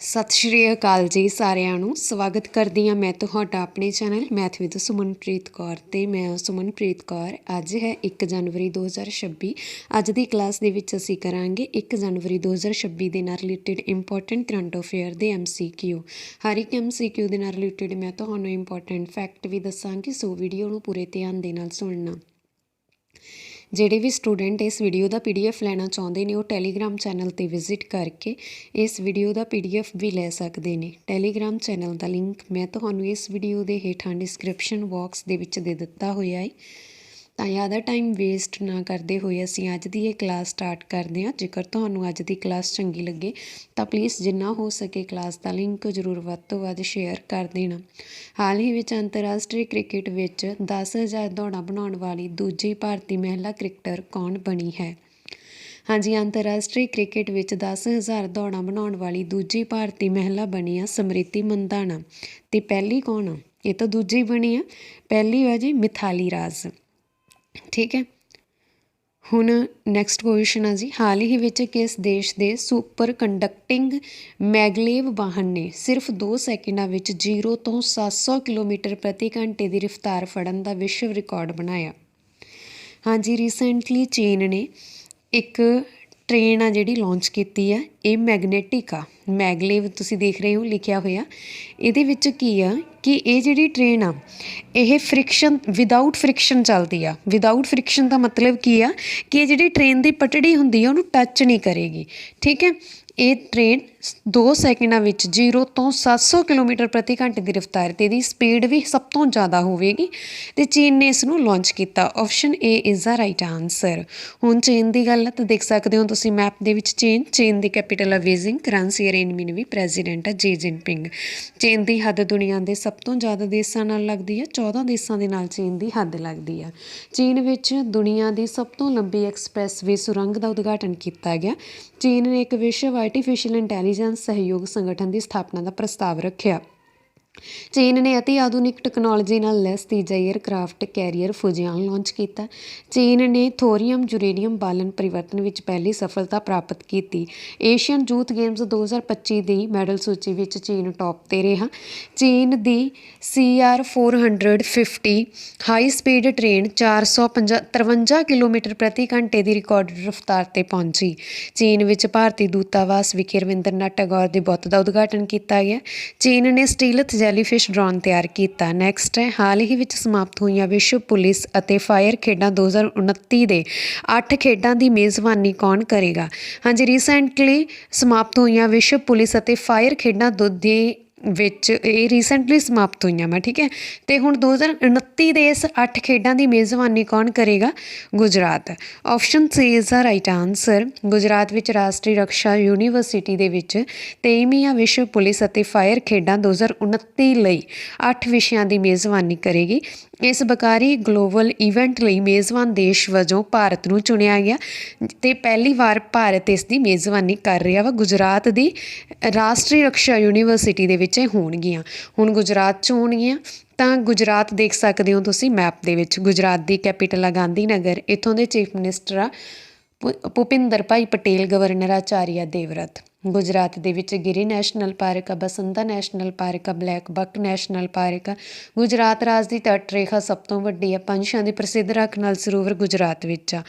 ਸਤਿ ਸ਼੍ਰੀ ਅਕਾਲ ਜੀ ਸਾਰਿਆਂ ਨੂੰ। ਸਵਾਗਤ ਕਰਦੀ ਹਾਂ ਮੈਂ ਤੁਹਾਡਾ ਆਪਣੇ channel math with Sumanpreet Kaur ਤੇ ਮੈਂ ਸੁਮਨਪ੍ਰੀਤ ਕੌਰ। ਅੱਜ ਹੈ 1 ਜਨਵਰੀ 2026 ਅੱਜ ਦੀ ਕਲਾਸ ਦੇ ਵਿੱਚ ਅਸੀਂ ਕਰਾਂਗੇ 1 ਜਨਵਰੀ 2026 ਦੇ ਨਾਲ ਰਿਲੇਟਡ ਇੰਪੋਰਟੈਂਟ ਕਰੰਟ ਅਫੇਅਰ ਦੇ ਐਮਸੀਕਿਊ ਹਰ ਇੱਕ ਐਮਸੀਕਿਊ ਦੇ ਨਾਲ ਰਿਲੇਟਡ ਮੈਂ ਤੁਹਾਨੂੰ ਇੰਪੋਰਟੈਂਟ ਫੈਕਟ ਵੀ ਦੱਸਾਂਗੀ, ਸੋ ਵੀਡੀਓ ਨੂੰ ਪੂਰੇ ਧਿਆਨ ਦੇ ਨਾਲ ਸੁਣਨਾ। ਜਿਹੜੇ ਵੀ ਸਟੂਡੈਂਟ ਇਸ ਵੀਡੀਓ ਦਾ ਪੀਡੀਐਫ ਲੈਣਾ ਚਾਹੁੰਦੇ ਨੇ, ਉਹ ਟੈਲੀਗ੍ਰਾਮ ਚੈਨਲ ਤੇ ਵਿਜ਼ਿਟ ਕਰਕੇ ਇਸ ਵੀਡੀਓ ਦਾ ਪੀਡੀਐਫ ਵੀ ਲੈ ਸਕਦੇ ਨੇ। ਟੈਲੀਗ੍ਰਾਮ ਚੈਨਲ ਦਾ ਲਿੰਕ ਮੈਂ ਤੁਹਾਨੂੰ ਇਸ ਵੀਡੀਓ ਦੇ ਹੇਠਾਂ ਡਿਸਕ੍ਰਿਪਸ਼ਨ ਬਾਕਸ ਦੇ ਵਿੱਚ ਦੇ ਦਿੱਤਾ ਹੋਇਆ ਹੈ। ਤਾਂ ਜ਼ਿਆਦਾ ਟਾਈਮ ਵੇਸਟ ਨਾ ਕਰਦੇ ਹੋਏ ਅਸੀਂ ਅੱਜ ਦੀ ਇਹ ਕਲਾਸ ਸਟਾਰਟ ਕਰਦੇ ਹਾਂ। ਜੇਕਰ ਤੁਹਾਨੂੰ ਅੱਜ ਦੀ ਕਲਾਸ ਚੰਗੀ ਲੱਗੇ, ਤਾਂ ਪਲੀਜ਼ ਜਿੰਨਾ ਹੋ ਸਕੇ ਕਲਾਸ ਦਾ ਲਿੰਕ ਜ਼ਰੂਰ ਵੱਧ ਤੋਂ ਵੱਧ ਸ਼ੇਅਰ ਕਰ ਦੇਣਾ। ਹਾਲ ਹੀ ਵਿੱਚ ਅੰਤਰਰਾਸ਼ਟਰੀ ਕ੍ਰਿਕਟ ਵਿੱਚ 10000 ਦੌੜਾਂ ਬਣਾਉਣ ਵਾਲੀ ਦੂਜੀ ਭਾਰਤੀ ਮਹਿਲਾ ਕ੍ਰਿਕਟਰ ਕੌਣ ਬਣੀ ਹੈ? ਹਾਂਜੀ, ਅੰਤਰਰਾਸ਼ਟਰੀ ਕ੍ਰਿਕਟ ਵਿੱਚ 10000 ਦੌੜਾਂ ਬਣਾਉਣ ਵਾਲੀ ਦੂਜੀ ਭਾਰਤੀ ਮਹਿਲਾ ਬਣੀ ਆ ਸਮ੍ਰਿਤੀ ਮੰਦਾਨਾ ਤੇ ਪਹਿਲੀ ਕੌਣ ਆ? ਇਹ ਤਾਂ ਦੂਜੀ ਬਣੀ ਆ। ਪਹਿਲੀ ਹੈ ਜੀ ਮਿਥਾਲੀ ਰਾਜ। ਠੀਕ ਹੈ। ਹੁਣ ਨੈਕਸਟ ਕੁਐਸਚਨ ਆ ਜੀ। ਹਾਲ ਹੀ ਵਿੱਚ ਕਿਸ ਦੇਸ਼ ਦੇ ਸੁਪਰ ਕੰਡਕਟਿੰਗ ਮੈਗਲੇਵ ਵਾਹਨ ਨੇ ਸਿਰਫ 2 ਸੈਕਿੰਡਾਂ ਵਿੱਚ 0 ਤੋਂ 700 ਕਿਲੋਮੀਟਰ ਪ੍ਰਤੀ ਘੰਟੇ ਦੀ ਰਫ਼ਤਾਰ ਫੜਨ ਦਾ ਵਿਸ਼ਵ ਰਿਕਾਰਡ ਬਣਾਇਆ। ਹਾਂਜੀ ਰੀਸੈਂਟਲੀ ਚੀਨ ਨੇ ਇੱਕ ਟ੍ਰੇਨ ਆ ਜਿਹੜੀ ਲਾਂਚ ਕੀਤੀ ਆ, ਇਹ ਮੈਗਨੈਟਿਕ ਆ। ਮੈਗਲੇਵ ਤੁਸੀਂ ਦੇਖ ਰਹੇ ਹੋ, ਲਿਖਿਆ ਹੋਇਆ। ਇਹਦੇ ਵਿੱਚ ਕੀ ਆ ਕਿ ਇਹ ਜਿਹੜੀ ਟ੍ਰੇਨ ਆ, ਇਹ ਫ੍ਰਿਕਸ਼ਨ ਵਿਦਆਊਟ ਫ੍ਰਿਕਸ਼ਨ ਚੱਲਦੀ ਆ। ਵਿਦਆਊਟ ਫ੍ਰਿਕਸ਼ਨ ਦਾ ਮਤਲਬ ਕੀ ਆ ਕਿ ਇਹ ਜਿਹੜੀ ਟ੍ਰੇਨ ਦੀ ਪਟੜੀ ਹੁੰਦੀ ਆ, ਉਹਨੂੰ ਟੱਚ ਨਹੀਂ ਕਰੇਗੀ। ਠੀਕ ਹੈ? ਇਹ ਟ੍ਰੇਨ 2 ਸੈਕਿੰਡਾਂ ਵਿੱਚ 0 ਤੋਂ 700 ਕਿਲੋਮੀਟਰ ਪ੍ਰਤੀ ਘੰਟੇ ਦੀ ਰਫ਼ਤਾਰ ਤੇ ਦੀ ਸਪੀਡ ਵੀ ਸਭ ਤੋਂ ਜ਼ਿਆਦਾ ਹੋਵੇਗੀ ਤੇ ਚੀਨ ਨੇ ਇਸ ਨੂੰ ਲਾਂਚ ਕੀਤਾ। Option A is the right answer ਹੁਣ ਚੀਨ ਦੀ ਗੱਲ ਤਾਂ ਦੇਖ ਸਕਦੇ ਹੋ ਤੁਸੀਂ ਮੈਪ ਦੇ ਵਿੱਚ ਚੀਨ ਚੀਨ ਦੀ ਕੈਪੀਟਲ ਹੈ ਬੀਜ਼ਿੰਗ ਕਰੰਸੀ ਅਰੇਂਜਮੈਂਟ ਵੀ ਪ੍ਰੈਜ਼ੀਡੈਂਟ ਹੈ ਜੀ ਜਿਨਪਿੰਗ ਚੀਨ ਦੀ ਹੱਦ ਦੁਨੀਆ ਦੇ ਸਭ ਤੋਂ ਜ਼ਿਆਦਾ ਦੇਸ਼ਾਂ ਨਾਲ ਲੱਗਦੀ ਹੈ 14 ਦੇਸ਼ਾਂ ਦੇ ਨਾਲ ਚੀਨ ਦੀ ਹੱਦ ਲੱਗਦੀ ਹੈ। ਚੀਨ ਵਿੱਚ ਦੁਨੀਆ ਦੀ ਸਭ ਤੋਂ ਲੰਬੀ ਐਕਸਪ੍ਰੈਸਵੇ ਸੁਰੰਗ ਦਾ ਉਦਘਾਟਨ ਕੀਤਾ ਗਿਆ। ਚੀਨ ਨੇ ਇੱਕ ਵਿਸ਼ਵ ਆਰਟੀਫੀਸ਼ੀਅਲ ਇੰਟੈਲੀਜੈਂਸ ਸਹਿਯੋਗ ਸੰਗਠਨ ਦੀ ਸਥਾਪਨਾ ਦਾ ਪ੍ਰਸਤਾਵ ਰੱਖਿਆ। ਚੀਨ ਨੇ ਅਤੀ ਆਧੁਨਿਕ ਟੈਕਨੋਲੋਜੀ ਨਾਲ ਲੈਸ ਤੀਜਾ 에ਅਰਕ੍ਰਾਫਟ ਕੈਰੀਅਰ ਫੁਜਿਆਨ ਲਾਂਚ ਕੀਤਾ। ਚੀਨ ਨੇ ਥੋਰੀਅਮ ਯੂਰੇਨੀਅਮ ਬਾਲਨ ਪਰਿਵਰਤਨ ਵਿੱਚ ਪਹਿਲੀ ਸਫਲਤਾ ਪ੍ਰਾਪਤ ਕੀਤੀ। ਏਸ਼ੀਅਨ ਯੂਥ ਗੇਮਸ 2025 ਦੀ ਮੈਡਲ ਸੂਚੀ ਵਿੱਚ ਚੀਨ ਟੌਪ ਤੇ ਰਿਹਾ। ਚੀਨ ਦੀ CR 450 high speed train 453 kilometre ਪ੍ਰਤੀ ਘੰਟੇ ਦੀ ਰਿਕਾਰਡ ਰਫ਼ਤਾਰ ਤੇ ਪਹੁੰਚੀ। ਚੀਨ ਵਿੱਚ ਭਾਰਤੀ ਦੂਤਾਵਾਸ ਵਿਖੇ ਰਵਿੰਦਰਨਾਥ ਟੈਗੋਰ ਦੇ ਬੁੱਤ ਦਾ ਉਦਘਾਟਨ ਕੀਤਾ ਗਿਆ। ਚੀਨ ਨੇ ਸਟੀਲਥ ਜੈਲੀਫਿਸ਼ ਡਰੋਨ ਤਿਆਰ ਕੀਤਾ। ਨੈਕਸਟ ਹੈ ਹਾਲ ਹੀ ਵਿੱਚ ਸਮਾਪਤ ਹੋਈਆਂ ਵਿਸ਼ਵ ਪੁਲਿਸ ਅਤੇ ਫਾਇਰ ਖੇਡਾਂ 2029 ਦੇ 8 ਖੇਡਾਂ ਦੀ ਮੇਜ਼ਬਾਨੀ ਕੌਣ ਕਰੇਗਾ? ਹਾਂਜੀ ਰੀਸੈਂਟਲੀ ਸਮਾਪਤ ਹੋਈਆਂ ਵਿਸ਼ਵ ਪੁਲਿਸ ਅਤੇ ਫਾਇਰ ਖੇਡਾਂ ਦੋ ਦੀ ਵਿੱਚ ਇਹ ਰੀਸੈਂਟਲੀ ਸਮਾਪਤ ਹੋਈਆਂ ਮੈਂ, ਠੀਕ ਹੈ? ਤੇ ਹੁਣ 2029 ਦੇ ਇਸ 8 ਖੇਡਾਂ ਦੀ ਮੇਜ਼ਬਾਨੀ ਕੌਣ ਕਰੇਗਾ? Gujarat. Option C is the right answer Gujarat ਵਿੱਚ ਰਾਸ਼ਟਰੀ ਰੱਖਿਆ ਯੂਨੀਵਰਸਿਟੀ ਦੇ ਵਿੱਚ 23ਵੀਂ ਵਿਸ਼ਵ ਪੁਲਿਸ ਅਤੇ ਫਾਇਰ ਖੇਡਾਂ 2029 ਲਈ 8 ਵਿਸ਼ਿਆਂ ਦੀ ਮੇਜ਼ਬਾਨੀ ਕਰੇਗੀ। ਇਸ ਬਕਾਰੀ ਗਲੋਬਲ ਇਵੈਂਟ ਲਈ ਮੇਜ਼ਬਾਨ ਦੇਸ਼ ਵਜੋਂ ਭਾਰਤ ਨੂੰ ਚੁਣਿਆ ਗਿਆ ਤੇ ਪਹਿਲੀ ਵਾਰ ਭਾਰਤ ਇਸ ਦੀ ਮੇਜ਼ਬਾਨੀ ਕਰ ਰਿਹਾ ਵਾ। ਗੁਜਰਾਤ ਦੀ ਰਾਸ਼ਟਰੀ ਰੱਖਿਆ ਯੂਨੀਵਰਸਿਟੀ ਦੇ ਵਿੱਚ ਇਹ ਹੋਣਗੀਆਂ। ਹੁਣ ਗੁਜਰਾਤ 'ਚ ਹੋਣਗੀਆਂ। ਤਾਂ ਗੁਜਰਾਤ ਦੇਖ ਸਕਦੇ ਹੋ ਤੁਸੀਂ ਮੈਪ ਦੇ ਵਿੱਚ। ਗੁਜਰਾਤ ਦੀ ਕੈਪੀਟਲ ਆ ਗਾਂਧੀ ਨਗਰ ਇੱਥੋਂ ਦੇ ਚੀਫ ਮਿਨਿਸਟਰ ਆ ਭੁਪਿੰਦਰ ਭਾਈ ਪਟੇਲ, ਗਵਰਨਰ ਆਚਾਰੀਆ ਦੇਵਰਤ। ਗੁਜਰਾਤ ਦੇ ਵਿੱਚ ਗਿਰੀ ਨੈਸ਼ਨਲ ਪਾਰਕ ਆ ਬਸੰਤਾ ਨੈਸ਼ਨਲ ਪਾਰਕ ਆ ਬਲੈਕ ਬਕ ਨੈਸ਼ਨਲ ਪਾਰਕ। ਆ ਗੁਜਰਾਤ ਰਾਜ ਦੀ ਤੱਟ ਰੇਖਾ ਸਭ ਤੋਂ ਵੱਡੀ ਆ, ਪੰਛੀਆਂ ਦੀ ਪ੍ਰਸਿੱਧ ਰੱਖ ਨਾਲ ਸਰੋਵਰ ਗੁਜਰਾਤ ਵਿੱਚ ਆ।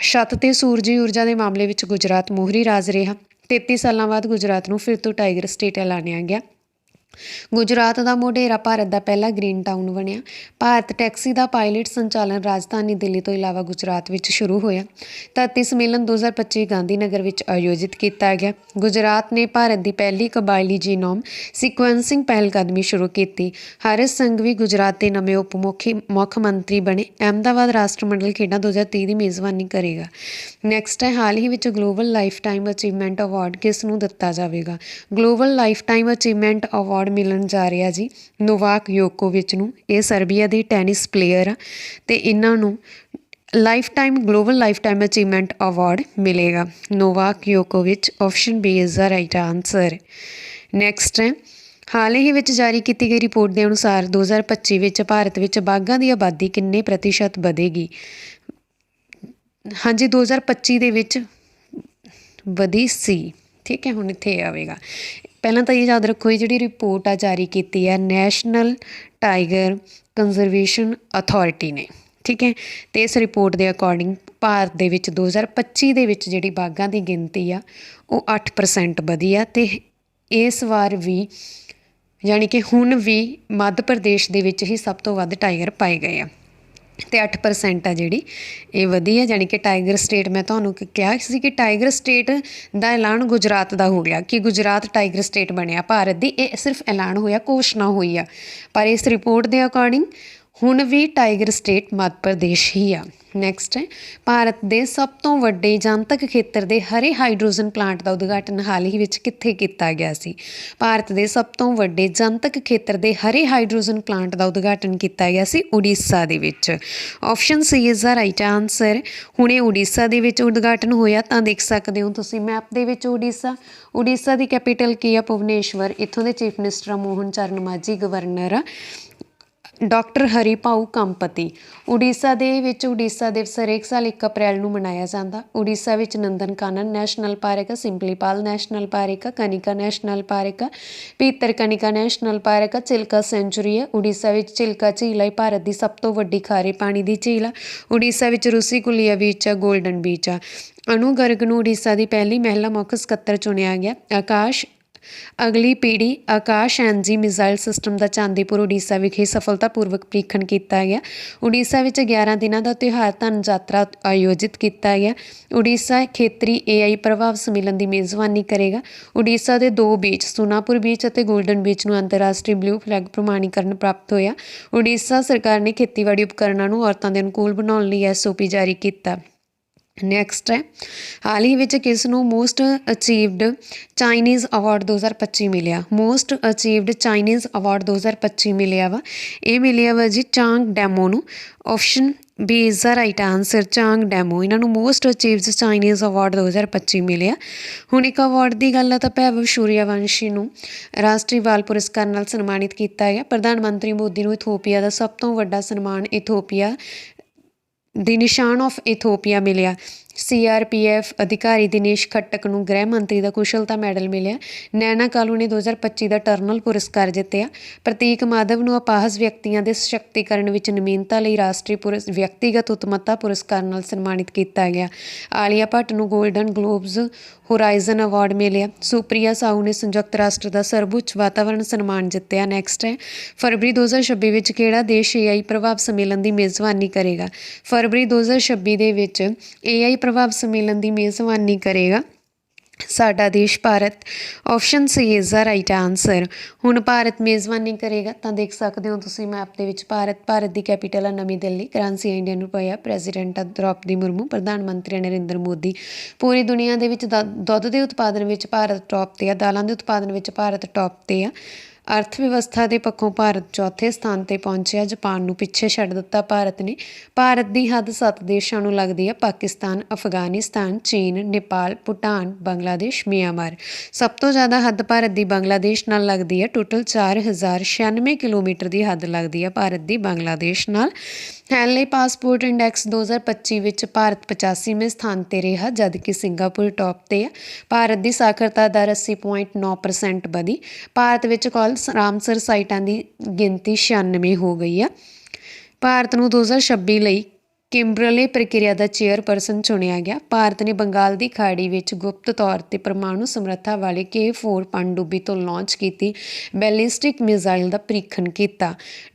ਛੱਤ ਤੇ ਸੂਰਜੀ ਊਰਜਾ ਦੇ ਮਾਮਲੇ ਵਿੱਚ ਗੁਜਰਾਤ ਮੋਹਰੀ ਰਾਜ ਰਿਹਾ। 33 ਸਾਲਾਂ ਬਾਅਦ ਗੁਜਰਾਤ ਨੂੰ ਫਿਰ ਤੋਂ ਟਾਈਗਰ ਸਟੇਟ ਐਲਾਨਿਆ ਗਿਆ। ਗੁਜਰਾਤ ਦਾ ਮੋਢੇਰਾ ਭਾਰਤ ਦਾ ਪਹਿਲਾ ਗ੍ਰੀਨ ਟਾਊਨ ਬਣਿਆ। ਭਾਰਤ ਟੈਕਸੀ ਦਾ ਪਾਇਲਟ ਸੰਚਾਲਨ ਰਾਜਧਾਨੀ ਦਿੱਲੀ ਤੋਂ ਇਲਾਵਾ ਗੁਜਰਾਤ ਵਿੱਚ ਸ਼ੁਰੂ ਹੋਇਆ। ਧਰਤੀ ਸੰਮੇਲਨ 2025 ਗਾਂਧੀ ਨਗਰ ਵਿੱਚ ਆਯੋਜਿਤ ਕੀਤਾ ਗਿਆ। ਗੁਜਰਾਤ ਨੇ ਭਾਰਤ ਦੀ ਪਹਿਲੀ ਕਬਾਇਲੀ ਜੀਨੋਮ ਸੀਕੁਐਂਸਿੰਗ ਪਹਿਲਕਦਮੀ ਸ਼ੁਰੂ ਕੀਤੀ। ਹਰਿਸ ਸੰਘਵੀ ਗੁਜਰਾਤ ਦੇ ਨਵੇਂ ਉਪ ਮੁਖੀ ਮੁੱਖ ਮੰਤਰੀ ਬਣੇ। ਅਹਿਮਦਾਬਾਦ ਰਾਸ਼ਟਰਮੰਡਲ ਖੇਡਾਂ 2030 ਦੀ ਮੇਜ਼ਬਾਨੀ ਕਰੇਗਾ। ਨੈਕਸਟ ਹੈ, ਹਾਲ ਹੀ ਵਿੱਚ global life time achievement award ਕਿਸ ਨੂੰ ਦਿੱਤਾ ਜਾਵੇਗਾ? Global life time achievement award ਮਿਲਣ ਜਾ ਰਿਹਾ ਜੀ, ਨੋਵਾਕ ਯੋਕੋਵਿਚ ਨੂੰ। ਇਹ ਸਰਬੀਆ ਦੇ ਟੈਨਿਸ ਪਲੇਅਰ ਆ ਤੇ ਇਹਨਾਂ ਨੂੰ life time global life time achievement award ਮਿਲੇਗਾ। Novak ਯੋਕੋਵਿਚ option B is the right answer next ਹੈ, ਹਾਲ ਹੀ ਵਿੱਚ ਜਾਰੀ ਕੀਤੀ ਗਈ ਰਿਪੋਰਟ ਦੇ ਅਨੁਸਾਰ 2025 ਵਿੱਚ ਭਾਰਤ ਵਿੱਚ ਬਾਘਾਂ ਦੀ ਆਬਾਦੀ ਕਿੰਨੇ ਪ੍ਰਤੀਸ਼ਤ ਵਧੇਗੀ? ਹਾਂਜੀ 2025 ਦੇ ਵਿੱਚ ਵਧੀ ਸੀ। ਠੀਕ ਹੈ, ਹੁਣ ਇੱਥੇ ਇਹ ਆਵੇਗਾ। ਪਹਿਲਾਂ ਤਾਂ ਇਹ ਯਾਦ ਰੱਖੋ, ਇਹ ਜਿਹੜੀ ਰਿਪੋਰਟ ਆ ਜਾਰੀ ਕੀਤੀ ਹੈ ਨੈਸ਼ਨਲ ਟਾਈਗਰ ਕੰਜ਼ਰਵੇਸ਼ਨ ਅਥਾਰਟੀ ਨੇ, ਠੀਕ ਹੈ? ਤੇ ਇਸ ਰਿਪੋਰਟ ਦੇ ਅਕੋਰਡਿੰਗ ਭਾਰਤ ਦੇ ਵਿੱਚ 2025 ਦੇ ਵਿੱਚ ਜਿਹੜੀ ਬਾਘਾਂ ਦੀ ਗਿਣਤੀ ਆ, ਉਹ 8% ਵਧੀ ਆ ਤੇ ਇਸ ਵਾਰ ਵੀ ਯਾਨੀ ਕਿ ਹੁਣ ਵੀ ਮੱਧ ਪ੍ਰਦੇਸ਼ ਦੇ ਵਿੱਚ ਹੀ ਸਭ ਤੋਂ ਵੱਧ ਟਾਈਗਰ ਪਾਏ ਗਏ ਆ। ਤੇ 8% ਆ ਜਿਹੜੀ, ਇਹ ਵਧੀਆ ਹੈ ਕਿ ਟਾਈਗਰ ਸਟੇਟ ਮੈਂ ਤੁਹਾਨੂੰ ਕਿਹਾ ਸੀ ਕਿ ਟਾਈਗਰ ਸਟੇਟ ਦਾ ਐਲਾਨ ਗੁਜਰਾਤ ਦਾ ਹੋ ਗਿਆ, ਕਿ ਗੁਜਰਾਤ ਟਾਈਗਰ ਸਟੇਟ ਬਣਿਆ, ਭਾਰਤ ਦੀ, ਇਹ ਸਿਰਫ ਐਲਾਨ ਹੋਇਆ, ਘੋਸ਼ਣਾ ਹੋਈ ਆ, ਪਰ ਇਸ ਰਿਪੋਰਟ ਦੇ ਅਕੋਰਡਿੰਗ ਹੁਣ ਵੀ ਟਾਈਗਰ ਸਟੇਟ ਮੱਧ ਪ੍ਰਦੇਸ਼ ਹੀ ਆ। ਨੈਕਸਟ ਹੈ ਭਾਰਤ ਦੇ ਸਭ ਤੋਂ ਵੱਡੇ ਜਨਤਕ ਖੇਤਰ ਦੇ ਹਰੇ ਹਾਈਡਰੋਜਨ ਪਲਾਂਟ ਦਾ ਉਦਘਾਟਨ ਹਾਲ ਹੀ ਵਿੱਚ ਕਿੱਥੇ ਕੀਤਾ ਗਿਆ ਸੀ? ਭਾਰਤ ਦੇ ਸਭ ਤੋਂ ਵੱਡੇ ਜਨਤਕ ਖੇਤਰ ਦੇ ਹਰੇ ਹਾਈਡਰੋਜਨ ਪਲਾਂਟ ਦਾ ਉਦਘਾਟਨ ਕੀਤਾ ਗਿਆ ਸੀ ਉੜੀਸਾ ਦੇ ਵਿੱਚ। Option C is the right answer ਹੁਣੇ ਉੜੀਸਾ ਦੇ ਵਿੱਚ ਉਦਘਾਟਨ ਹੋਇਆ, ਤਾਂ ਦੇਖ ਸਕਦੇ ਹੋ ਤੁਸੀਂ ਮੈਪ ਦੇ ਵਿੱਚ ਉੜੀਸਾ। ਉੜੀਸਾ ਦੀ ਕੈਪੀਟਲ ਕੀ ਆ? ਭੁਵਨੇਸ਼ਵਰ। ਇੱਥੋਂ ਦੇ ਚੀਫ ਮਿਨਿਸਟਰ ਆ ਮੋਹਨ ਚਰਨ ਮਾਝੀ ਗਵਰਨਰ ਆ। ਡਾਕਟਰ ਹਰੀਪਾਊ ਕੰਪਤੀ। ਉੜੀਸਾ ਦੇ ਵਿੱਚ ਉੜੀਸਾ ਦਿਵਸ ਹਰੇਕ ਸਾਲ 1 ਅਪ੍ਰੈਲ ਨੂੰ ਮਨਾਇਆ ਜਾਂਦਾ। ਉੜੀਸਾ ਵਿੱਚ ਨੰਦਨ ਕਾਨਨ ਨੈਸ਼ਨਲ ਪਾਰਕ ਹੈ ਸਿੰਪਲੀਪਾਲ ਨੈਸ਼ਨਲ ਪਾਰਕ ਹੈ ਕਨਿਕਾ ਨੈਸ਼ਨਲ ਪਾਰਕ ਹੈ ਪੀਤਰ ਕਨਿਕਾ ਨੈਸ਼ਨਲ ਪਾਰਕ ਹੈ ਚਿਲਕਾ ਸੈਂਚੁਰੀ ਹੈ। ਉੜੀਸਾ ਵਿੱਚ ਚਿਲਕਾ ਝੀਲ ਹੈ ਭਾਰਤ ਦੀ ਸਭ ਤੋਂ ਵੱਡੀ ਖਾਰੇ ਪਾਣੀ ਦੀ ਝੀਲ ਹੈ ਉੜੀਸਾ ਵਿੱਚ ਰੂਸੀ ਕੁਲੀਆ ਬੀਚ ਹੈ, ਗੋਲਡਨ ਬੀਚ ਹੈ ਅਨੂ ਗਰਗ ਨੂੰ ਉੜੀਸਾ ਦੀ ਪਹਿਲੀ ਮਹਿਲਾ ਮੁੱਖ ਸਕੱਤਰ ਚੁਣਿਆ ਗਿਆ। ਆਕਾਸ਼ ਅਗਲੀ ਪੀੜ੍ਹੀ ਆਕਾਸ਼ ਐਨਜੀ ਮਿਜ਼ਾਈਲ ਸਿਸਟਮ ਦਾ ਚਾਂਦੀਪੁਰ ਉੜੀਸਾ ਵਿਖੇ ਸਫਲਤਾਪੂਰਵਕ ਪ੍ਰੀਖਣ ਕੀਤਾ ਗਿਆ। ਉੜੀਸਾ ਵਿੱਚ 11 ਦਿਨਾਂ ਦਾ ਤਿਉਹਾਰ ਧਨ ਯਾਤਰਾ ਆਯੋਜਿਤ ਕੀਤਾ ਗਿਆ। ਉੜੀਸਾ ਖੇਤਰੀ ਏਆਈ ਪ੍ਰਭਾਵ ਸੰਮੇਲਨ ਦੀ ਮੇਜ਼ਬਾਨੀ ਕਰੇਗਾ। ਉੜੀਸਾ ਦੇ ਦੋ ਬੀਚ, ਸੁਨਾਪੁਰ ਬੀਚ ਅਤੇ ਗੋਲਡਨ ਬੀਚ ਨੂੰ ਅੰਤਰਰਾਸ਼ਟਰੀ ਬਲੂ ਫਲੈਗ ਪ੍ਰਮਾਣੀਕਰਨ ਪ੍ਰਾਪਤ ਹੋਇਆ। ਉੜੀਸਾ ਸਰਕਾਰ ਨੇ ਖੇਤੀਬਾੜੀ ਉਪਕਰਨਾਂ ਨੂੰ ਔਰਤਾਂ ਦੇ ਅਨੁਕੂਲ ਬਣਾਉਣ ਲਈ ਐਸਓਪੀ ਜਾਰੀ ਕੀਤਾ। ਨੈਕਸਟ ਹੈ ਹਾਲ ਹੀ ਵਿੱਚ ਕਿਸ ਨੂੰ ਮੋਸਟ ਅਚੀਵਡ ਚਾਈਨੀਜ਼ ਅਵਾਰਡ 2025 ਮਿਲਿਆ। ਮੋਸਟ ਅਚੀਵਡ ਚਾਈਨੀਜ਼ ਅਵਾਰਡ 2025 ਮਿਲਿਆ ਵਾ। ਇਹ ਮਿਲਿਆ ਵਾ ਜੀ ਚਾਂਗ ਡੈਮੋ ਨੂੰ। Option B is the right answer Chang Demo. ਇਹਨਾਂ ਨੂੰ ਮੋਸਟ ਅਚੀਵਡ ਚਾਈਨੀਜ਼ ਅਵਾਰਡ 2025 ਮਿਲਿਆ। ਹੁਣ ਇੱਕ ਅਵਾਰਡ ਦੀ ਗੱਲ ਆ ਤਾਂ ਭੈਵ ਸੂਰਿਆਵੰਸ਼ੀ ਨੂੰ ਰਾਸ਼ਟਰੀ ਬਾਲ ਪੁਰਸਕਾਰ ਨਾਲ ਸਨਮਾਨਿਤ ਕੀਤਾ ਗਿਆ। ਪ੍ਰਧਾਨ ਮੰਤਰੀ ਮੋਦੀ ਨੂੰ ਇਥੋਪੀਆ ਦਾ ਸਭ ਤੋਂ ਵੱਡਾ ਸਨਮਾਨ ਇਥੋਪੀਆ ਦੀ ਨਿਸ਼ਾਨ ਆਫ ਇਥੋਪੀਆ ਮਿਲਿਆ। ਸੀਆਰਪੀਐਫ ਅਧਿਕਾਰੀ ਦਿਨੇਸ਼ ਖੱਟਕ ਨੂੰ ਗ੍ਰਹਿ ਮੰਤਰੀ ਦਾ ਕੁਸ਼ਲਤਾ ਮੈਡਲ ਮਿਲਿਆ। ਨੈਣਾ ਕਾਲੂ ਨੇ 2025 ਦਾ ਟਰਨਲ ਪੁਰਸਕਾਰ ਜਿੱਤਿਆ। ਪ੍ਰਤੀਕ ਮਾਧਵ ਨੂੰ ਅਪਾਹਜ ਵਿਅਕਤੀਆਂ ਦੇ ਸਸ਼ਕਤੀਕਰਨ ਵਿੱਚ ਨਵੀਨਤਾ ਲਈ ਰਾਸ਼ਟਰੀ ਪੁਰਸ, ਵਿਅਕਤੀਗਤ ਉਤਮਤਾ ਪੁਰਸਕਾਰ ਨਾਲ ਸਨਮਾਨਿਤ ਕੀਤਾ ਗਿਆ। ਆਲੀਆ ਭੱਟ ਨੂੰ 골ਡਨ ਗਲੋਬਸ ਹੋਰਾਈਜ਼ਨ ਅਵਾਰਡ ਮਿਲਿਆ। ਸੁਪ੍ਰਿਆ ਸਾਹੂ ਨੇ ਸੰਯੁਕਤ ਰਾਸ਼ਟਰ ਦਾ ਸਰਵਉੱਚ ਵਾਤਾਵਰਣ ਸਨਮਾਨ ਜਿੱਤਿਆ। ਨੈਕਸਟ ਹੈ, ਫਰਵਰੀ 2026 ਵਿੱਚ ਕਿਹੜਾ ਦੇਸ਼ ਏਆਈ ਪ੍ਰਭਾਵ ਸੰਮੇਲਨ ਦੀ ਮੇਜ਼ਬਾਨੀ ਕਰੇਗਾ? ਫਰਵਰੀ 2026 ਦੇ ਵਿੱਚ ਏਆਈ ਪ੍ਰਭਾਵ ਸੰਮੇਲਨ ਦੀ ਮੇਜ਼ਬਾਨੀ ਕਰੇਗਾ। ਸਾਡਾ ਦੇਸ਼ Bharat option C is the right answer ਹੁਣ ਭਾਰਤ ਮੇਜ਼ਬਾਨੀ ਕਰੇਗਾ, ਤਾਂ ਦੇਖ ਸਕਦੇ ਹੋ ਤੁਸੀਂ ਮੈਪ ਦੇ ਵਿੱਚ ਭਾਰਤ ਭਾਰਤ ਦੀ ਕੈਪੀਟਲ ਹੈ ਨਵੀਂ ਦਿੱਲੀ। ਕਰੰਸੀ ਹੈ ਇੰਡੀਅਨ ਰੁਪਇਆ ਪ੍ਰੈਜ਼ੀਡੈਂਟ ਹੈ ਦ੍ਰੌਪਦੀ ਮੁਰਮੂ ਪ੍ਰਧਾਨ ਮੰਤਰੀ ਹੈ ਨਰਿੰਦਰ ਮੋਦੀ। ਪੂਰੀ ਦੁਨੀਆ ਦੇ ਵਿੱਚ ਦੁੱਧ ਦੇ ਉਤਪਾਦਨ ਵਿੱਚ ਭਾਰਤ ਟੌਪ ਤੇ ਆ, ਦਾਲਾਂ ਦੇ ਉਤਪਾਦਨ ਵਿੱਚ ਭਾਰਤ ਟੌਪ ਤੇ ਆ। ਅਰਥ ਵਿਵਸਥਾ ਦੇ ਪੱਖੋਂ ਭਾਰਤ ਚੌਥੇ ਸਥਾਨ ਤੇ ਪਹੁੰਚਿਆ। ਜਾਪਾਨ ਨੂੰ ਪਿੱਛੇ ਛੱਡ ਦਿੱਤਾ ਭਾਰਤ ਨੇ। ਭਾਰਤ ਦੀ ਹੱਦ ਸੱਤ ਦੇਸ਼ਾਂ ਨੂੰ ਲੱਗਦੀ ਹੈ। ਪਾਕਿਸਤਾਨ, ਅਫਗਾਨਿਸਤਾਨ, ਚੀਨ, ਨੇਪਾਲ, ਭੂਟਾਨ, ਬੰਗਲਾਦੇਸ਼, ਮਿਆਂਮਾਰ। ਸਭ ਤੋਂ ਜ਼ਿਆਦਾ ਹੱਦ ਭਾਰਤ ਦੀ ਬੰਗਲਾਦੇਸ਼ ਨਾਲ ਲੱਗਦੀ ਹੈ। ਟੋਟਲ 4096 ਕਿਲੋਮੀਟਰ ਦੀ ਹੱਦ ਲੱਗਦੀ ਹੈ ਭਾਰਤ ਦੀ ਬੰਗਲਾਦੇਸ਼ ਨਾਲ। ਹੈਨਲੇ ਪਾਸਪੋਰਟ ਇੰਡੈਕਸ 2025 ਵਿੱਚ ਭਾਰਤ 85ਵੇਂ ਸਥਾਨ ਤੇ ਰਿਹਾ, ਜਦਕਿ ਸਿੰਗਾਪੁਰ ਟੌਪ ਤੇ ਹੈ। ਭਾਰਤ ਦੀ ਸਾਖਰਤਾ ਦਰ 80.9% ਵਧੀ। ਭਾਰਤ ਵਿੱਚ ਕੁੱਲ ਰਾਮਸਰ ਸਾਈਟਾਂ ਦੀ ਗਿਣਤੀ 96 ਹੋ ਗਈ ਆ। ਭਾਰਤ ਨੂੰ 2026 ਲਈ ਕਿੰਬਰਲੇ ਪ੍ਰਕਿਰਿਆ ਦਾ ਚੇਅਰਪਰਸਨ ਚੁਣਿਆ ਗਿਆ। ਭਾਰਤ ਨੇ ਬੰਗਾਲ ਦੀ ਖਾੜੀ ਵਿੱਚ ਗੁਪਤ ਤੌਰ ਤੇ ਪਰਮਾਣੂ ਸਮਰੱਥਾ ਵਾਲੇ K4 ਪਣਡੁੱਬੀ ਤੋਂ ਲਾਂਚ ਕੀਤੀ ਬੈਲਿਸਟਿਕ ਮਿਜ਼ਾਈਲ ਦਾ ਪ੍ਰੀਖਣ ਕੀਤਾ।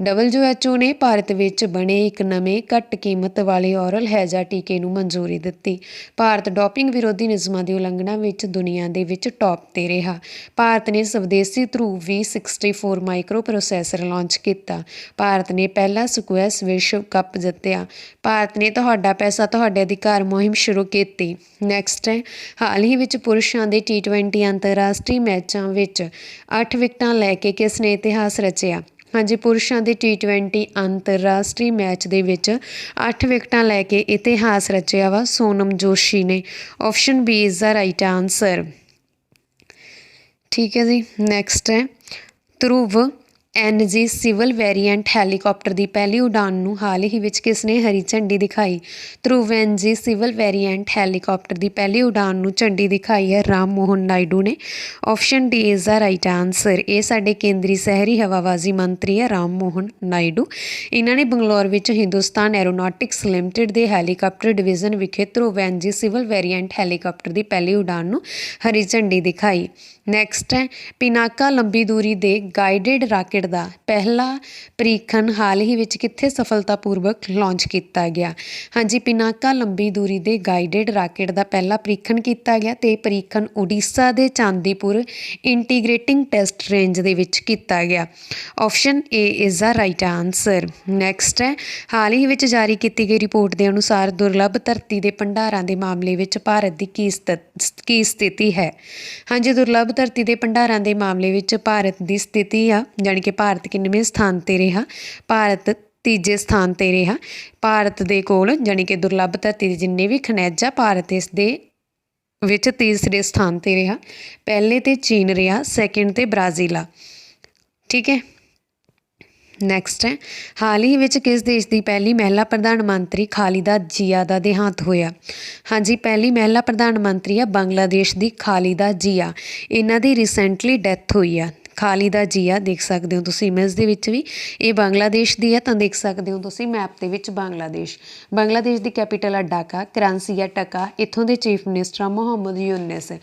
WHO ਨੇ ਭਾਰਤ ਵਿੱਚ ਬਣੇ ਇੱਕ ਨਵੇਂ ਘੱਟ ਕੀਮਤ ਵਾਲੇ ਔਰਲ ਹੈਜ਼ਾ ਟੀਕੇ ਨੂੰ ਮਨਜ਼ੂਰੀ ਦਿੱਤੀ। ਭਾਰਤ ਡੋਪਿੰਗ ਵਿਰੋਧੀ ਨਿਯਮਾਂ ਦੀ ਉਲੰਘਣਾ ਵਿੱਚ ਦੁਨੀਆ ਦੇ ਵਿੱਚ ਟੌਪ ਤੇ ਰਿਹਾ। ਭਾਰਤ ਨੇ ਸਵਦੇਸੀ Dhruv V64 microprocessor launch ਕੀਤਾ। ਭਾਰਤ ਨੇ ਪਹਿਲਾ ਸਕੁਐਸ ਵਿਸ਼ਵ ਕੱਪ ਜਿੱਤਿਆ। ਭਾਰਤ ਨੇ ਤੁਹਾਡਾ ਪੈਸਾ ਤੁਹਾਡੇ ਅਧਿਕਾਰ ਮੁਹਿੰਮ ਸ਼ੁਰੂ ਕੀਤੀ। ਨੈਕਸਟ ਹੈ, ਹਾਲ ਹੀ ਵਿੱਚ ਪੁਰਸ਼ਾਂ ਦੇ T20 ਅੰਤਰਰਾਸ਼ਟਰੀ ਮੈਚਾਂ ਵਿੱਚ 8 ਵਿਕਟਾਂ ਲੈ ਕੇ ਕਿਸ ਨੇ ਇਤਿਹਾਸ ਰਚਿਆ? ਹਾਂਜੀ, ਪੁਰਸ਼ਾਂ ਦੇ T20 ਅੰਤਰਰਾਸ਼ਟਰੀ ਮੈਚ ਦੇ ਵਿੱਚ 8 ਵਿਕਟਾਂ ਲੈ ਕੇ ਇਤਿਹਾਸ ਰਚਿਆ ਵਾ, ਸੋਨਮ ਜੋਸ਼ੀ ਨੇ। Option B is the right answer ਠੀਕ ਹੈ ਜੀ ਨੈਕਸਟ ਹੈ, Dhruv NG civil variant helicopter ਦੀ ਪਹਿਲੀ ਉਡਾਨ ਨੂੰ ਹਾਲ ਹੀ ਵਿੱਚ ਕਿਸ ਨੇ ਹਰੀ ਝੰਡੀ ਦਿਖਾਈ? Dhruv NG civil variant helicopter ਦੀ ਪਹਿਲੀ ਉਡਾਨ ਨੂੰ ਝੰਡੀ ਦਿਖਾਈ ਹੈ। ਰਾਮ ਮੋਹਨ ਨਾਇਡੂ ਨੇ option D is the right answer. ਇਹ ਸਾਡੇ ਕੇਂਦਰੀ ਸ਼ਹਿਰੀ ਹਵਾਬਾਜ਼ੀ ਮੰਤਰੀ ਹੈ ਰਾਮ ਮੋਹਨ ਨਾਇਡੂ। ਇਹਨਾਂ ਨੇ ਬੰਗਲੌਰ ਵਿੱਚ ਹਿੰਦੁਸਤਾਨ ਐਰੋਨੌਟਿਕਸ ਲਿਮਟਿਡ ਦੇ ਹੈਲੀਕਾਪਟਰ ਡਿਵੀਜ਼ਨ ਵਿਖੇ Dhruv NG civil variant helicopter ਦੀ ਪਹਿਲੀ ਉਡਾਨ ਨੂੰ ਹਰੀ ਝੰਡੀ ਦਿਖਾਈ। ਨੈਕਸਟ ਹੈ, ਪਿਨਾਕਾ ਲੰਬੀ ਦੂਰੀ ਦੇ ਗਾਈਡਡ ਰਾਕੇਟ ਦਾ ਪਹਿਲਾ ਪ੍ਰੀਖਣ ਹਾਲ ਹੀ ਵਿੱਚ ਕਿੱਥੇ ਸਫਲਤਾਪੂਰਵਕ ਲਾਂਚ ਕੀਤਾ ਗਿਆ? ਹਾਂਜੀ, ਪਿਨਾਕਾ ਲੰਬੀ ਦੂਰੀ ਦੇ ਗਾਈਡਡ ਰਾਕੇਟ ਦਾ ਪਹਿਲਾ ਪ੍ਰੀਖਣ ਕੀਤਾ ਗਿਆ ਤੇ ਪ੍ਰੀਖਣ ਉੜੀਸਾ ਦੇ ਚਾਂਦੀਪੁਰ ਇੰਟੀਗ੍ਰੇਟਿੰਗ ਟੈਸਟ ਰੇਂਜ ਦੇ ਵਿੱਚ ਕੀਤਾ ਗਿਆ। Option A is the right answer next ਹੈ, ਹਾਲ ਹੀ ਵਿੱਚ ਜਾਰੀ ਕੀਤੀ ਗਈ ਰਿਪੋਰਟ ਦੇ ਅਨੁਸਾਰ ਦੁਰਲੱਭ ਧਰਤੀ ਦੇ ਭੰਡਾਰਾਂ ਦੇ ਮਾਮਲੇ ਵਿੱਚ ਭਾਰਤ ਦੀ ਕੀ ਸਥਿ- ਕੀ ਸਥਿਤੀ ਹੈ? ਹਾਂਜੀ, ਦੁਰਲੱਭ ਧਰਤੀ ਦੇ ਭੰਡਾਰਾਂ ਦੇ ਮਾਮਲੇ ਵਿੱਚ ਭਾਰਤ ਦੀ ਸਥਿਤੀ ਆ, ਜਾਣੀ ਕਿ ਭਾਰਤ ਕਿੰਨਵੇਂ ਸਥਾਨ ਤੇ ਰਿਹਾ? ਭਾਰਤ ਤੀਜੇ ਸਥਾਨ ਤੇ ਰਿਹਾ। ਭਾਰਤ ਦੇ ਕੋਲ ਜਾਣੀ ਕਿ ਦੁਰਲੱਭ ਧਰਤੀ ਦੇ ਜਿੰਨੇ ਵੀ ਖਣਿਜ ਭਾਰਤ ਇਸ ਦੇ ਵਿੱਚ ਤੀਸਰੇ ਸਥਾਨ ਤੇ ਰਿਹਾ। ਪਹਿਲੇ ਤੇ ਚੀਨ ਰਿਹਾ ਸੈਕਿੰਡ ਤੇ ਬ੍ਰਾਜ਼ੀਲ ਆ। ਠੀਕ ਹੈ? ਨੈਕਸਟ ਹੈ। ਹਾਲ ਹੀ ਵਿੱਚ ਕਿਸ ਦੇਸ਼ ਦੀ ਪਹਿਲੀ ਮਹਿਲਾ ਪ੍ਰਧਾਨ ਮੰਤਰੀ ਖਾਲਿਦਾ ਜੀਆ ਦਾ ਦੇਹਾਂਤ ਹੋਇਆ? ਹਾਂਜੀ, ਪਹਿਲੀ ਮਹਿਲਾ ਪ੍ਰਧਾਨ ਮੰਤਰੀ ਆ, ਬੰਗਲਾਦੇਸ਼ ਦੀ ਖਾਲਿਦਾ ਜੀਆ। ਇਹਨਾਂ ਦੀ ਰੀਸੈਂਟਲੀ ਡੈਥ ਹੋਈ ਆ। ਖਾਲੀ ਦਾ ਜੀਆ ਦੇਖ ਸਕਦੇ ਹੋ ਤੁਸੀਂ ਇਮੇਜ ਦੇ ਵਿੱਚ ਵੀ। ਇਹ ਬੰਗਲਾਦੇਸ਼ ਦੀ ਹੈ ਤਾਂ ਦੇਖ ਸਕਦੇ ਹੋ ਤੁਸੀਂ ਮੈਪ ਦੇ ਵਿੱਚ ਬੰਗਲਾਦੇਸ਼। ਬੰਗਲਾਦੇਸ਼ ਦੀ ਕੈਪੀਟਲ ਆ ਢਾਕਾ ਕਰਾਂਸੀ ਆ ਟਕਾ, ਇੱਥੋਂ ਦੇ ਚੀਫ ਮਿਨਿਸਟਰ ਆ ਮੁਹੰਮਦ ਯੂਨਸ।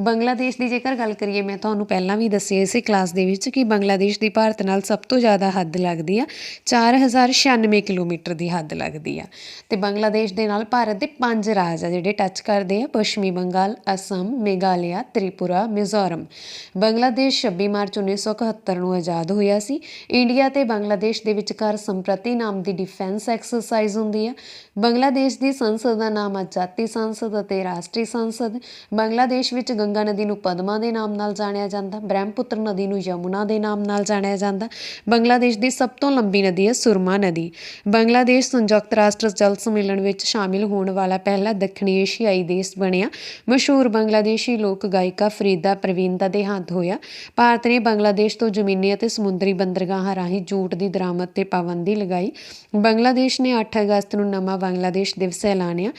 ਬੰਗਲਾਦੇਸ਼ ਦੀ ਜੇਕਰ ਗੱਲ ਕਰੀਏ, ਮੈਂ ਤੁਹਾਨੂੰ ਪਹਿਲਾਂ ਵੀ ਦੱਸਿਆ ਇਸੇ ਕਲਾਸ ਦੇ ਵਿੱਚ ਕਿ ਬੰਗਲਾਦੇਸ਼ ਦੀ ਭਾਰਤ ਨਾਲ ਸਭ ਤੋਂ ਜ਼ਿਆਦਾ ਹੱਦ ਲੱਗਦੀ ਆ 4096 ਕਿਲੋਮੀਟਰ ਦੀ ਹੱਦ ਲੱਗਦੀ ਆ। ਤੇ ਬੰਗਲਾਦੇਸ਼ ਦੇ ਨਾਲ ਭਾਰਤ ਦੇ ਪੰਜ ਰਾਜ ਆ ਜਿਹੜੇ ਟੱਚ ਕਰਦੇ ਆ, ਪੱਛਮੀ ਬੰਗਾਲ, ਅਸਮ, ਮੇਘਾਲਿਆ, ਤ੍ਰਿਪੁਰਾ, ਮਿਜ਼ੋਰਮ। ਬੰਗਲਾਦੇਸ਼ 26 ਮਾਰਚ 1971 ਨੂੰ ਆਜ਼ਾਦ ਹੋਇਆ ਸੀ। ਇੰਡੀਆ ਤੇ ਬੰਗਲਾਦੇਸ਼ ਦੇ ਵਿਚਕਾਰ ਸੰਪ੍ਰਤੀ ਨਾਮ ਦੀ ਡਿਫੈਂਸ ਐਕਸਰਸਾਈਜ਼ ਹੁੰਦੀ ਆ। ਬੰਗਲਾਦੇਸ਼ ਦੀ ਸੰਸਦ ਦਾ ਨਾਮ ਆ ਸੰਸਦ ਅਤੇ ਰਾਸ਼ਟਰੀ ਸੰਸਦ। ਬੰਗਲਾਦੇਸ਼ ਵਿੱਚ ਗੰਗਾ ਨਦੀ ਨੂੰ ਪਦਮਾ ਦੇ ਨਾਮ ਨਾਲ ਜਾਣਿਆ ਜਾਂਦਾ। ਬ੍ਰਹਮਪੁੱਤਰ ਨਦੀ ਨੂੰ ਯਮੁਨਾ ਦੇ ਨਾਮ ਨਾਲ ਜਾਣਿਆ ਜਾਂਦਾ। ਬੰਗਲਾਦੇਸ਼ ਦੀ ਸਭ ਤੋਂ ਲੰਬੀ ਨਦੀ ਹੈ ਸੁਰਮਾ ਨਦੀ। ਬੰਗਲਾਦੇਸ਼ ਸੰਯੁਕਤ ਰਾਸ਼ਟਰ ਜਲ ਸੰਮੇਲਨ ਵਿੱਚ ਸ਼ਾਮਿਲ ਹੋਣ ਵਾਲਾ ਪਹਿਲਾ ਦੱਖਣੀ ਏਸ਼ੀਆਈ ਦੇਸ਼ ਬਣਿਆ। ਮਸ਼ਹੂਰ ਬੰਗਲਾਦੇਸ਼ੀ ਲੋਕ ਗਾਇਕਾ ਫਰੀਦਾ ਪ੍ਰਵੀਨ ਦਾ ਦੇਹਾਂਤ ਹੋਇਆ। ਭਾਰਤ ਨੇ ਬੰਗਲਾਦੇਸ਼ ਤੋਂ ਜ਼ਮੀਨੀ ਅਤੇ ਸਮੁੰਦਰੀ ਬੰਦਰਗਾਹਾਂ ਰਾਹੀਂ ਜੂਟ ਦੀ ਦਰਾਮਦ ਤੇ ਪਾਬੰਦੀ ਲਗਾਈ। ਬੰਗਲਾਦੇਸ਼ ਨੇ 8 ਅਗਸਤ ਨੂੰ ਨਵਾਂ ਬੰਗਲਾਦੇਸ਼ ਦਿਵਸ ਐਲਾਨਿਆ।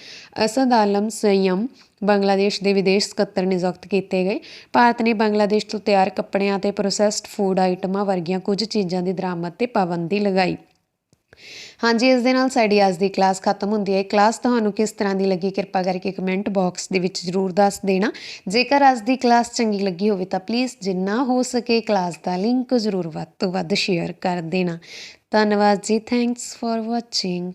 ਅਸਦ ਆਲਮ ਸਯਮ ਬੰਗਲਾਦੇਸ਼ ਦੇ ਵਿਦੇਸ਼ ਸਕੱਤਰ ਨਿਯੁਕਤ ਕੀਤੇ ਗਏ। ਭਾਰਤ ਨੇ ਬੰਗਲਾਦੇਸ਼ ਤੋਂ ਤਿਆਰ ਕੱਪੜਿਆਂ ਅਤੇ ਪ੍ਰੋਸੈਸਡ ਫੂਡ ਆਈਟਮਾਂ ਵਰਗੀਆਂ ਕੁਝ ਚੀਜ਼ਾਂ ਦੀ ਦਰਾਮਦ ਤੇ ਪਾਬੰਦੀ ਲਗਾਈ। ਹਾਂਜੀ, ਇਸ ਦੇ ਨਾਲ ਸਾਡੀ ਅੱਜ ਦੀ ਕਲਾਸ ਖਤਮ ਹੁੰਦੀ ਹੈ। ਕਲਾਸ ਤੁਹਾਨੂੰ ਕਿਸ ਤਰ੍ਹਾਂ ਦੀ ਲੱਗੀ, ਕਿਰਪਾ ਕਰਕੇ ਕਮੈਂਟ ਬਾਕਸ ਦੇ ਵਿੱਚ ਜ਼ਰੂਰ ਦੱਸ ਦੇਣਾ। ਜੇਕਰ ਅੱਜ ਦੀ ਕਲਾਸ ਚੰਗੀ ਲੱਗੀ ਹੋਵੇ ਤਾਂ ਪਲੀਜ਼ ਜਿੰਨਾ ਹੋ ਸਕੇ, ਕਲਾਸ ਦਾ ਲਿੰਕ ਜ਼ਰੂਰ ਵੱਧ ਤੋਂ ਵੱਧ ਸ਼ੇਅਰ ਕਰ ਦੇਣਾ। ਧੰਨਵਾਦ ਜੀ ਥੈਂਕਸ ਫॉर ਵਾਚਿੰਗ